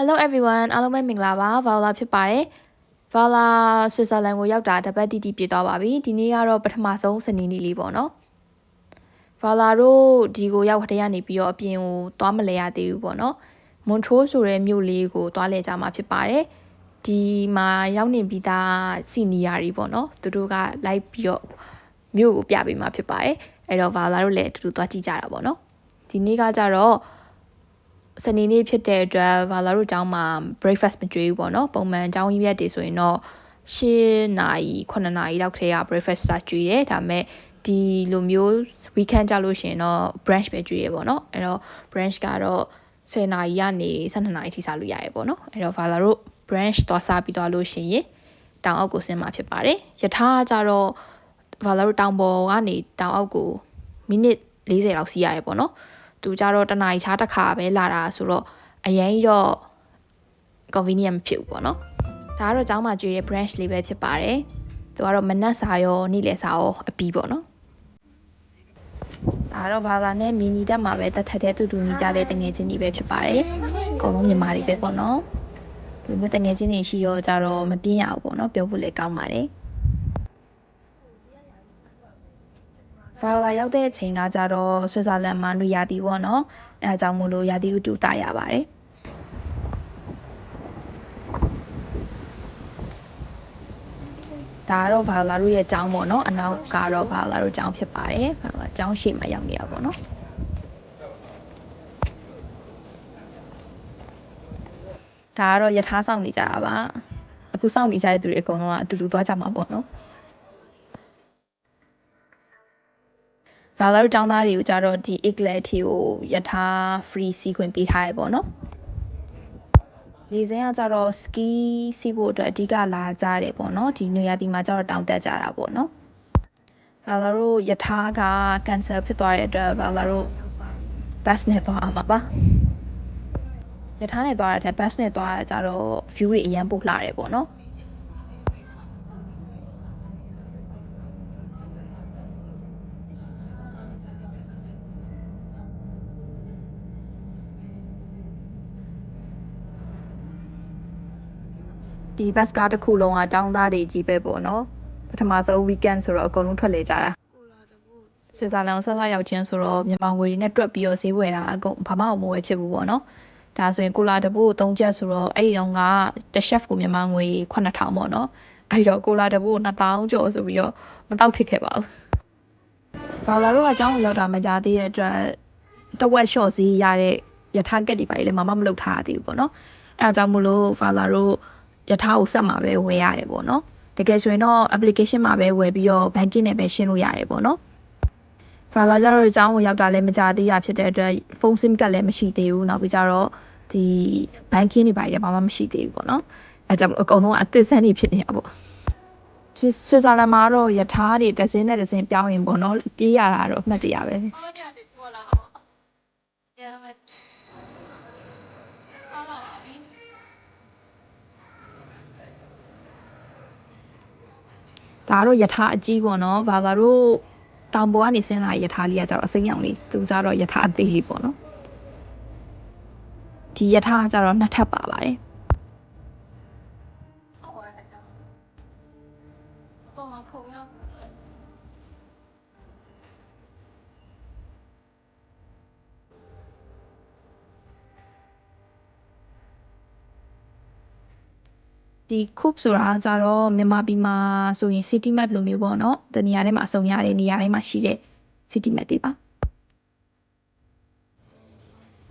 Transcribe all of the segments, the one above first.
Hello everyone အားလုံးပဲမင်္ဂလာပါ Vola ဖြစ်ပါတယ် Vola Switzerland ကိုရောက်တာတပတ်တီတီပြည့်သွားပါပြီဒီနေ့ကတော့ပထမဆုံးစနေနေ့လေးပေါ့နော် Vola တို့ဒီကိုရောက်ခတဲ့ကနေပြီးတော့အပြင်ကိုသွားမလဲရသေးဘူးပေါ့နော် Montreux ဆိုတဲ့မြို့လေးကိုသွားလဲကြမှာဖြစ်ပါတယ်ဒီမှာရောက်နေပြီးသားစီနီယာတွေပေါ့နော်သူတို့ကလိုက်ပြီးတော့မြို့ကိုပြပေးမှာဖြစ်ပါတယ်အဲ့တော့ Vola တို့လည်းအတူတူသွားကြည့်ကြတာပေါ့နော်ဒီနေ့ကကြတော့ စနေနေ့ဖြစ်တဲ့အတွက်ဘာလာတို့ကျောင်းမှာ breakfast မကြွေးဘူးပေါ့နော်ပုံမှန်ကျောင်းကြီးရက်တွေဆိုရင်တော့၈နာရီ9နာရီလောက်ထဲက breakfast စကြွေးတယ်ဒါပေမဲ့ဒီလိုမျိုး weekend ကြလို့ရှိရင်တော့ brunch ပဲကြွေးရပေါ့နော်အဲ့တော့ brunch ကတော့10နာရီကနေ12နာရီထိစားလို့ရတယ်ပေါ့နော်အဲ့တော့ဘာလာတို့ brunch သွားစားပြီးသွားလို့ရှိရင်တောင်အောက်ကိုဆင်းမှာဖြစ်ပါတယ်ယထာကကြတော့ဘာလာတို့တောင်ပေါ်ကနေတောင်အောက်ကိုမိနစ်40လောက်စီးရတယ်ပေါ့နော် သူကြတော့တနားရီချားတစ်ခါပဲလာတာဆိုတော့အရင်တော့ convenient မဖြစ်ဘူးပေါ့နော်ဒါကတော့ကျောင်းမှာကျွေးတဲ့ branch လေးပဲဖြစ်ပါတယ်သူကတော့မနက်စာရောနေ့လယ်စာရောအပီးပေါ့နော်ဒါတော့ဘာသာနဲ့နီနီတက်မှာပဲတထက်တဲ့တူတူညီကြတဲ့တငယ်ချင်းတွေပဲဖြစ်ပါတယ်အကုန်လုံးမြန်မာတွေပဲပေါ့နော်ဒီလိုတငယ်ချင်းတွေရှိရောကြတော့မပြင်းရဘူးပေါ့နော်ပြောဖို့လည်းကောင်းပါတယ် ဘာလာရောက်တဲ့အချိန်ကကြတော့ဆွစ်ဇာလန်မှာနွေရာသီပေါ့နော်အဲအကြောင်းမို့လို့ရာသီဥတုတာရပါတယ်ဒါကတော့ဘာလာတို့ရဲ့အကြောင်းပေါ့နော်အနောက်ကတော့ဘာလာတို့အကြောင်းဖြစ်ပါတယ်ဘာလာအကြောင်းရှိမှရောက်နေတာပေါ့နော်ဒါကတော့ယထာဆောင်နေကြတာပါအခုစောင့်နေကြတဲ့သူတွေအကုန်လုံးကအတူတူသွားကြမှာပေါ့နော် ဘာသာတို့ចောင်းသားတွေကိုကြတော့ဒီ Eaglet ထီကိုယထာ free စီးခွင့်ပေးထားရပေါ့နော်လေစင်းကကြတော့ ski စီးဖို့အတွက်အဓိကလာကြတယ်ပေါ့နော်ဒီနေရာဒီမှာကြတော့တောင်တက်ကြတာပေါ့နော်ဘာသာတို့ယထာက cancel ဖြစ်သွားတဲ့အတွက်ဘာသာတို့ bus နဲ့သွားမှာပါယထာနဲ့သွားတဲ့ထက် bus နဲ့သွားတာကြတော့ view တွေအရန်ပို့လာတယ်ပေါ့နော် ဒီဘတ်ကားတစ်ခုလုံးကចောင်းသားတွေကြီးပဲပေါ့နော်ပထမဆုံး weekend ဆိုတော့အကုန်လုံးထွက်လေကြတာဆွေဇာလန်ဆက်ဆက်ရောက်ချင်းဆိုတော့မြန်မာငွေတွေနဲ့တွက်ပြီးတော့ဈေးဝယ်တာအကုန်ဘာမှမဝယ်ဖြစ်ဘူးပေါ့နော်ဒါဆိုရင်ကိုလာတပုတ်3ချက်ဆိုတော့အဲ့ဒီတော့ကတ chef ကိုမြန်မာငွေ9000ပေါ့နော်အဲ့တော့ကိုလာတပုတ်2000ကျော်ဆိုပြီးတော့မတော့ဖြစ်ခဲ့ပါဘူးဘာလာတော့အကြောင်းကိုရောက်တာမကြသေးတဲ့အတွက်တဝက် short ဈေးရတဲ့ယထာကက်တွေပါလေမမမလုပ်ထားသေးဘူးပေါ့နော်အဲအကြောင်းမလို့ဘာလာတို့ ယထာကိုဆက်မှာပဲဝယ်ရတယ်ပေါ့နော်တကယ်ဆိုရင်တော့ application မှာပဲဝယ်ပြီးတော့ banking နဲ့ပဲရှင်းလို့ရတယ်ပေါ့နော်ဘာလာကြတော့အကြောင်းကိုရောက်တာလည်းမကြသေးရဖြစ်တဲ့အတွက် phone sim ကလည်းမရှိသေးဘူးနောက်ပြီးကြတော့ဒီ banking တွေပါရဘာမှမရှိသေးဘူးပေါ့နော်အဲကြောင့်အကုန်လုံးအသစ်ဆန်းနေဖြစ်နေတာပေါ့ဆွစ်ဇာလန်မှာတော့ယထာတွေတစင်းနဲ့တစင်းပြောင်းရင်ပေါ့နော်ပြေးရတာတော့အမှတ်တရပဲ ဒါကတော့ယထာအကြီးပေါ့နော်ဘာသာတို့တောင်ပေါ်ကနေဆင်းလာယထာလေးကကျတော့အစိမ်းရောင်လေးသူကျတော့ယထာအသေးလေးပေါ့နော်ဒီယထာကကျတော့နှစ်ထပ်ပါပါတယ် ဒီခုပ်ဆိုတာကြတော့မြန်မာပြည်မှာဆိုရင် city map လိုမျိုးပေါ့နော်တနေရာထဲမှာအစုံရတဲ့နေရာတိုင်းမှာရှိတဲ့ city map တွေပါ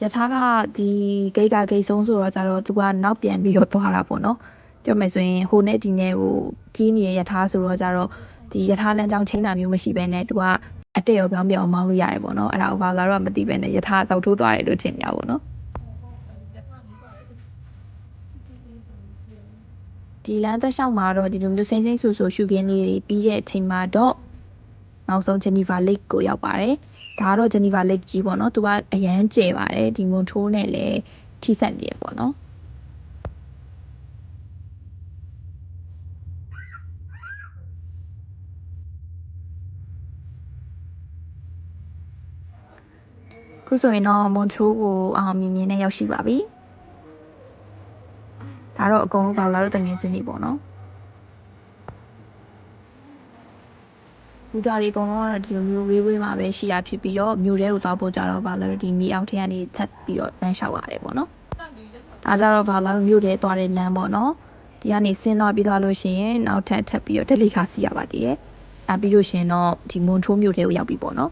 ယထာကဒီဂိတ်ကဂိတ်ဆုံးဆိုတော့ကြတော့သူကနောက်ပြန်ပြီးတော့သွားတာပေါ့နော်ပြောမယ်ဆိုရင်ဟိုနဲ့ဒီနဲ့ဟိုကြီးနေတဲ့ယထာဆိုတော့ကြတော့ဒီယထာလမ်းကြောင်းချင်းတာမျိုးမရှိဘဲနဲ့သူကအတက်ရောပြောင်းပြောင်းမောင်းလို့ရတယ်ပေါ့နော်အဲ့ဒါကိုဘာလာတော့မသိဘဲနဲ့ယထာသောက်ထိုးသွားတယ်လို့ထင်ကြပါပေါ့နော် ဒီလမ်းသက်လျှောက်မှာတော့ဒီလိုမျိုးစိမ့်စိမ့်ဆူဆူရှုခင်းလေးတွေပြီးတဲ့အချိန်မှာတော့နောက်ဆုံး Geneva Lake ကိုရောက်ပါတယ်။ဒါကတော့ Geneva Lake ကြီးပေါ့နော်။သူကအရန်ကျယ်ပါတယ်။ဒီမွန်ထိုးနဲ့လည်းထိစပ်နေရပေါ့နော်။ခုဆိုရင်တော့မွန်ထရိုးကိုအောင်မြင်မြင်နဲ့ရောက်ရှိပါပြီ။ ဒါတော့အကုန်လုံးပါလာတော့တငယ်ချင်းတွေပေါ့နော်လူသားတွေအကုန်လုံးကတော့ဒီလိုမျိုးဝေးဝေးမှာပဲရှိတာဖြစ်ပြီးတော့မြို့ထဲကိုသွားဖို့ကြတော့ဘာလို့လဲဒီမြေအောင်ထဲကနေထပ်ပြီးတော့လမ်းလျှောက်ရတယ်ပေါ့နော်ဒါကြတော့ဘာလို့မြို့ထဲသွားတဲ့လမ်းပေါ့နော်ဒီကနေဆင်းသွားပြီးသွားလို့ရှိရင်နောက်ထပ်ထပ်ပြီးတော့တယ်လီခါစီရပါသေးတယ်အဲပြီးလို့ရှိရင်တော့ဒီမွန်ထိုးမြို့ထဲကိုရောက်ပြီပေါ့နော်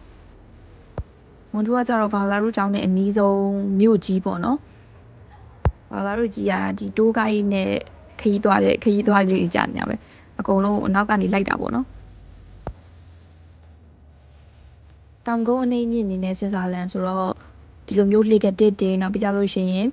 မွန်ထိုးကကြတော့ဘာလာတို့ကျောင်းနဲ့အနီးဆုံးမြို့ကြီးပေါ့နော် ဘာလာတို့ကြီးရတာဒီတိုးကိုင်းနဲ့ခရီးသွားတဲ့ခရီးသွားလေးကြီးကြာနေရပဲအကုန်လုံးအနောက်ကနေလိုက်တာပေါ့နော်တောင်ကုန်းအနေမြင့်နေတဲ့ဆွစ်ဇာလန်ဆိုတော့ဒီလိုမျိုးလေကတစ်တွေနောက်ပြီးကြလို့ရှိရင်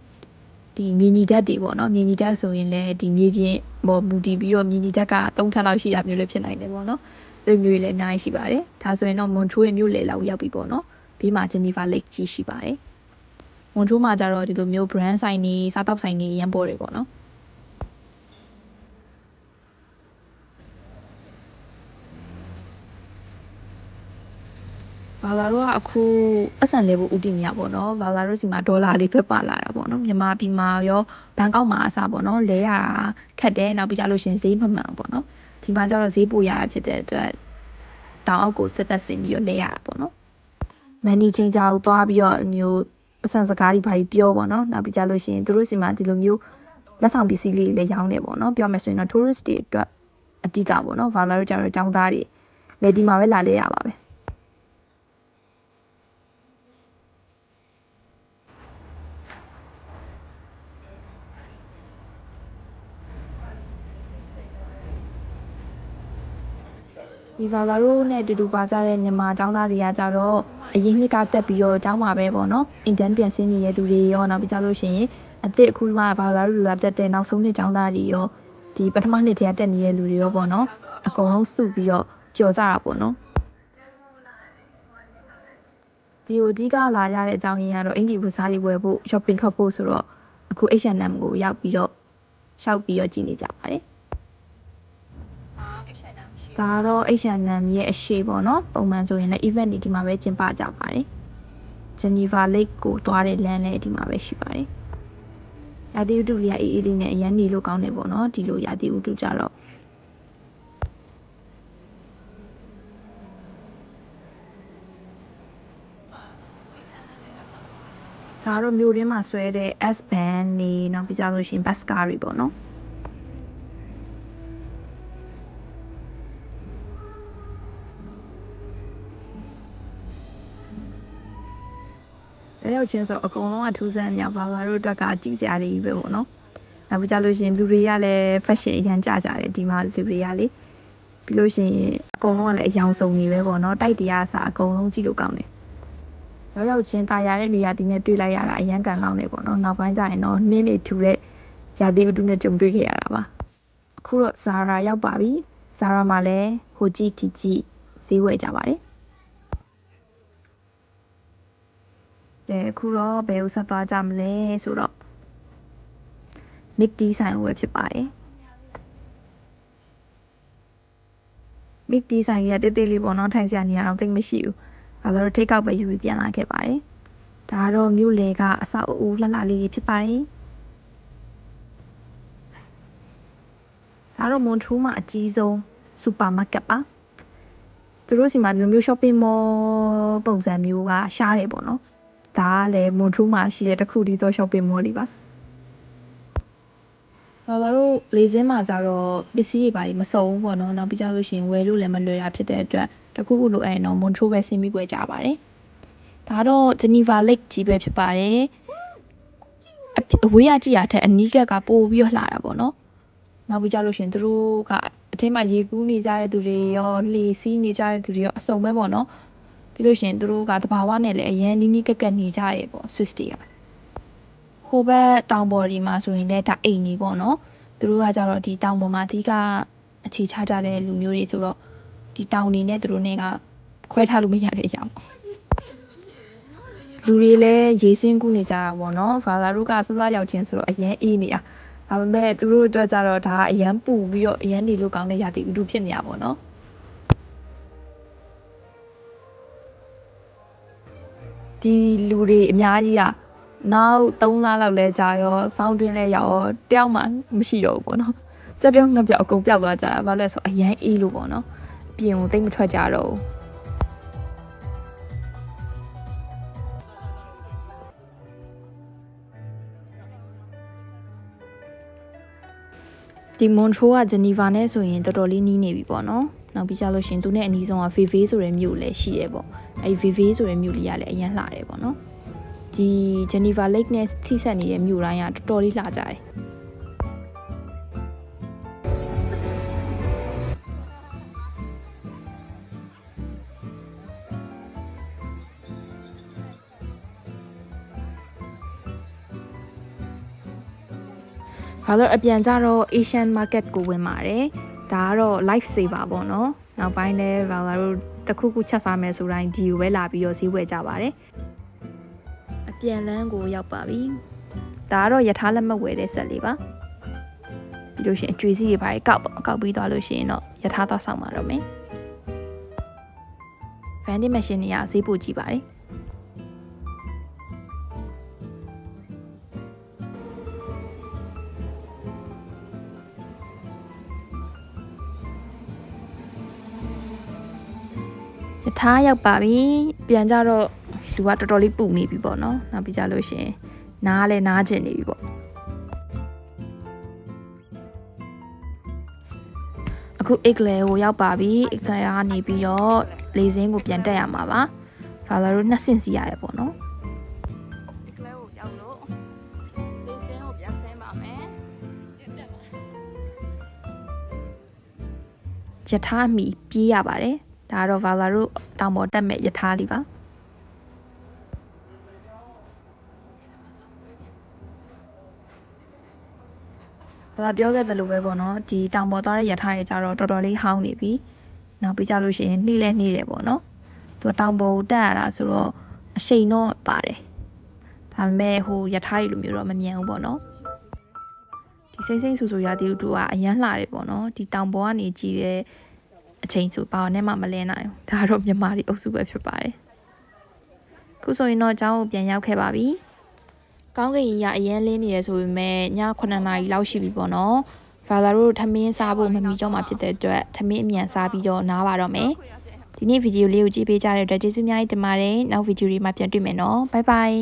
ဒီမြေညီဓာတ်တွေပေါ့နော်မြေညီဓာတ်ဆိုရင်လည်းဒီမြေပြင်ပေါ်မူတည်ပြီးတော့မြေညီဓာတ်က3ထပ်လောက်ရှိတာမျိုးလည်းဖြစ်နိုင်တယ်ပေါ့နော်ဒီမျိုးတွေလည်းအများကြီးရှိပါတယ်ဒါဆိုရင်တော့မွန်ချိုးရဲ့မြို့လေလောက်ရောက်ပြီပေါ့နော်ပြီးမှဂျနီဗာလိတ်ကြီးရှိပါတယ် မွန်ချိုးမှာကြတော့ဒီလိုမျိုး brand ဆိုင်တွေစားတောက်ဆိုင်တွေရမ်းပေါ်တယ်ပေါ့နော်ဘာလာတို့ကအခုအဆန်လေးဖို့ဥတည်နေရပေါ့နော်ဘာလာတို့စီမှာဒေါ်လာလေးထွက်ပါလာတာပေါ့နော်မြန်မာပြည်မှာရောဘန်ကောက်မှာအစားပေါ့နော်လဲရတာခက်တယ်နောက်ပြီးကြလို့ရှရင်ဈေးမမှန်ပေါ့နော်ဒီမှာကျတော့ဈေးပိုရတာဖြစ်တဲ့အတွက်တောင်အောက်ကိုစစ်သက်ဆင်ပြီးတော့လဲရတာပေါ့နော်မန်နီချင်းကြောက်သွားပြီးတော့မျိုး အဆန်စကားတွေဘာတွေပြောပေါ့နော်နောက်ပြီးကြလို့ရှရင်သူတို့စီမှာဒီလိုမျိုးလက်ဆောင်ပစ္စည်းလေးတွေလည်းရောင်းနေပေါ့နော်ပြောမယ်ဆိုရင်တော့ tourist တွေအတွက်အတိကပေါ့နော်ဘာလာတို့ကျတော့ចောင်းသားတွေလည်းဒီမှာပဲလာလဲရပါပဲ ဒီဘာသာတို့နဲ့အတူတူပါကြတဲ့မြန်မာကျောင်းသားတွေကကြတော့အရင်နှစ်ကတက်ပြီးတော့ကျောင်းမှာပဲပေါ့နော်အင်တန်ပြန်ဆင်းနေတဲ့သူတွေရောနောက်ပြီးကြလို့ရှိရင်အသစ်အခုမှဘာသာတို့လာတက်တဲ့နောက်ဆုံးနှစ်ကျောင်းသားတွေရောဒီပထမနှစ်ထဲကတက်နေတဲ့လူတွေရောပေါ့နော်အကုန်လုံးစုပြီးတော့ကြော်ကြတာပေါ့နော်ဒီအဓိကလာရတဲ့အကြောင်းရင်းကတော့အင်ဂျီဘူစားတွေဝယ်ဖို့ shopping ထွက်ဖို့ဆိုတော့အခု H&M ကိုရောက်ပြီးတော့ရှောက်ပြီးတော့ကြည့်နေကြပါတယ် ဒါကတော့ H&M ရဲ့အရှိပေါ့နော်ပုံမှန်ဆိုရင်လည်း event တွေဒီမှာပဲကျင်းပကြပါတယ် Geneva Lake ကိုသွားတဲ့လမ်းလည်းဒီမှာပဲရှိပါတယ်ရာသီဥတုလေးကအေးအေးလေးနဲ့အရန်နေလို့ကောင်းတယ်ပေါ့နော်ဒီလိုရာသီဥတုကြတော့ဒါကတော့မြို့ရင်းမှာဆွဲတဲ့ S band နေနောက်ပြီးကြလို့ရှိရင် bus car တွေပေါ့နော် လဲရောက်ချင်းဆိုအကုန်လုံးကထူးဆန်းနေပါဘာတို့အတွက်ကကြည့်စရာတွေပဲပေါ့နော်။နောက်ပြီးကြလို့ရှိရင်လူတွေကလည်း fashion အရန်ကြကြတယ်ဒီမှာလူတွေကလေပြီးလို့ရှိရင်အကုန်လုံးကလည်းအယောင်စုံနေပဲပေါ့နော်တိုက်တရားအစားအကုန်လုံးကြည့်လို့ကောင်းတယ်။ရောက်ရောက်ချင်းตายရတဲ့နေရာဒီနဲ့တွေ့လိုက်ရတာအရန်ကန်ကောင်းတယ်ပေါ့နော်။နောက်ပိုင်းကျရင်တော့နှင်းနေထူတဲ့ရာသီဥတုနဲ့ကြုံတွေ့ခဲ့ရတာပါ။အခုတော့ Zara ရောက်ပါပြီ။ Zara မှာလည်းဟိုကြည့်ဒီကြည့်ဈေးဝယ်ကြပါတယ်။ ကဲအခုတော့ဘယ်ကိုဆက်သွားကြမလဲဆိုတော့ Mick D ဆိုင်ကိုပဲဖြစ်ပါတယ် Mick D ဆိုင်ကြီးကတိတ်တိတ်လေးပေါ့နော်ထိုင်စရာနေရာတော့သိပ်မရှိဘူးအဲဒါတော့ထိတ်ကောက်ပဲယူပြီးပြန်လာခဲ့ပါတယ်ဒါကတော့မြို့လေကအဆောက်အဦလှလှလေးတွေဖြစ်ပါတယ်ဒါတော့မွန်ထရူးမှာအကြီးဆုံးစူပါမားကတ်ပါသူတို့စီမှာဒီလိုမျိုး shopping mall ပုံစံမျိုးကရှားတယ်ပေါ့နော် ဒါကလည်းမွန်ထရူးမှာရှိတဲ့တစ်ခုတည်းသော shopping mall လေးပါ။ဟောလာတို့လေစင်းမှာကြတော့ပစ္စည်းတွေပါမစုံဘူးပေါ့နော်။နောက်ပြီးကြလို့ရှိရင်ဝယ်လို့လည်းမလွယ်တာဖြစ်တဲ့အတွက်တစ်ခုခုလိုအဲ့တော့မွန်ထရူးပဲဆင်းပြီးွယ်ကြပါတယ်။ဒါတော့ Geneva Lake ကြီးပဲဖြစ်ပါတယ်။အဖြစ်အဝေးရကြည့်ရတဲ့အနီးကပ်ကပို့ပြီးတော့လှတာပေါ့နော်။နောက်ပြီးကြလို့ရှိရင်သူတို့ကအထက်မှာရေကူးနေကြတဲ့သူတွေရောလှေစီးနေကြတဲ့သူတွေရောအစုံပဲပေါ့နော်။ ပြီးလို့ရှိရင်သူတို့ကတဘာဝနဲ့လည်းအရန်နီးနီးကက်ကက်နေကြရဲပေါ့ Swiss တွေကဟိုဘက်တောင်ပေါ်ဒီမှာဆိုရင်လည်းဒါအိမ်ကြီးပေါ့နော်သူတို့ကကြတော့ဒီတောင်ပေါ်မှာအဓိကအခြေချကြတဲ့လူမျိုးတွေဆိုတော့ဒီတောင်နေနဲ့သူတို့နဲ့ကခွဲထားလို့မရတဲ့အရာပေါ့လူတွေလည်းရေစင်းကူးနေကြတာပေါ့နော်ဖာသာတို့ကစစရောက်ချင်းဆိုတော့အရန်အေးနေတာဒါပေမဲ့သူတို့အတွက်ကြတော့ဒါအရန်ပူပြီးတော့အရန်နေလို့ကောင်းတဲ့ရာသီဥတုဖြစ်နေတာပေါ့နော် ဒီလူတွေအများကြီးကနောက်3လလောက်လဲကြာရောစောင်းတွင်းလဲရောက်ရောတယောက်မှမရှိတော့ဘူးပေါ့နော်ကြက်ပြောင်းငပြောက်အကုန်ပျောက်သွားကြတာဘာလို့လဲဆိုအရန်အေးလို့ပေါ့နော်ပြင်ကိုတိတ်မထွက်ကြတော့ဘူးဒီမွန်ထရိုးကဂျနီဗာနဲ့ဆိုရင်တော်တော်လေးနီးနေပြီပေါ့နော်နောက်ပြီးကြလို့ရှရင်သူနဲ့အနီးဆုံးကဗေဗေးဆိုတဲ့မြို့လည်းရှိတယ်ပေါ့ အဲဒီဗေဗေးဆိုတဲ့မြို့လေးကလည်းအရင်လှတယ်ပေါ့နော်ဒီဂျနီဗာလိတ်နဲ့ထိစပ်နေတဲ့မြို့တိုင်းကတော်တော်လေးလှကြတယ်ဘာလို့အပြန်ကြတော့ Asian market ကိုဝင်ပါတယ်ဒါကတော့ life saver ပေါ့နော်နောက်ပိုင်းလဲဘာလို့ တခုခုချက်စားမယ်ဆိုတိုင်းဒီကိုပဲလာပြီးတော့ဈေးဝယ်ကြပါတယ်အပြန်လန်းကိုရောက်ပါပြီဒါကတော့ယထာလက်မှတ်ဝယ်တဲ့ဆက်လေးပါပြီးလို့ရှိရင်အကျွေးစီးတွေပါကောက်ပေါ့ကောက်ပြီးသွားလို့ရှိရင်တော့ယထာတော့ဆောက်မှာတော့မယ် vending machine တွေကဈေးပို့ကြည့်ပါတယ် ထာရောက်ပါပြီပြန်ကြတော့လူကတော်တော်လေးပူနေပြီပေါ့နော်နောက်ပြီးကြလို့ရှိရင်နားလည်းနားကျင်နေပြီပေါ့အခုအိတ်ကလေးကိုရောက်ပါပြီအိတ်ကလေးကနေပြီးတော့လေစင်းကိုပြန်တက်ရမှာပါဖာလာတို့နှစ်ဆင့်စီရရပေါ့နော်အိတ်ကလေးကိုရောက်လို့လေစင်းကိုပြန်ဆင်းပါမယ်ယထာမီပြေးရပါတယ် ဒါကတော့ Valaro တောင်ပေါ်တက်မဲ့ယထာလေးပါဘာပြောခဲ့သလိုပဲပေါ့နော်ဒီတောင်ပေါ်သွားတဲ့ယထာရဲ့ကြတော့တော်တော်လေးဟောင်းနေပြီနောက်ပြီးကြလို့ရှိရင်နှိလဲနှိတယ်ပေါ့နော်သူတောင်ပေါ်တက်ရတာဆိုတော့အရှိန်တော့ပါတယ်ဒါပေမဲ့ဟိုယထာကြီးလိုမျိုးတော့မမြန်ဘူးပေါ့နော်ဒီစိမ့်စိမ့်ဆူဆူရတဲ့တူကအရန်လှတယ်ပေါ့နော်ဒီတောင်ပေါ်ကနေကြည့်တဲ့ အချိန်ဆိုဘာနဲ့မှမလဲနိုင်ဘူးဒါတော့မြန်မာတွေအုပ်စုပဲဖြစ်ပါတယ်ခုဆိုရင်တော့ကျောင်းကိုပြန်ရောက်ခဲ့ပါပြီကောင်းကင်ကြီးကအရင်လင်းနေရဆိုပေမဲ့ည9နာရီလောက်ရှိပြီပေါ့နော်ဘာသာတို့ထမင်းစားဖို့မမီတော့မှဖြစ်တဲ့အတွက်ထမင်းအမြန်စားပြီးတော့နားပါတော့မယ်ဒီနေ့ဗီဒီယိုလေးကိုကြည့်ပေးကြတဲ့အတွက်ကျေးဇူးများတင်ပါတယ်နောက်ဗီဒီယိုတွေမှာပြန်တွေ့မယ်နော်ဘိုင်ဘိုင်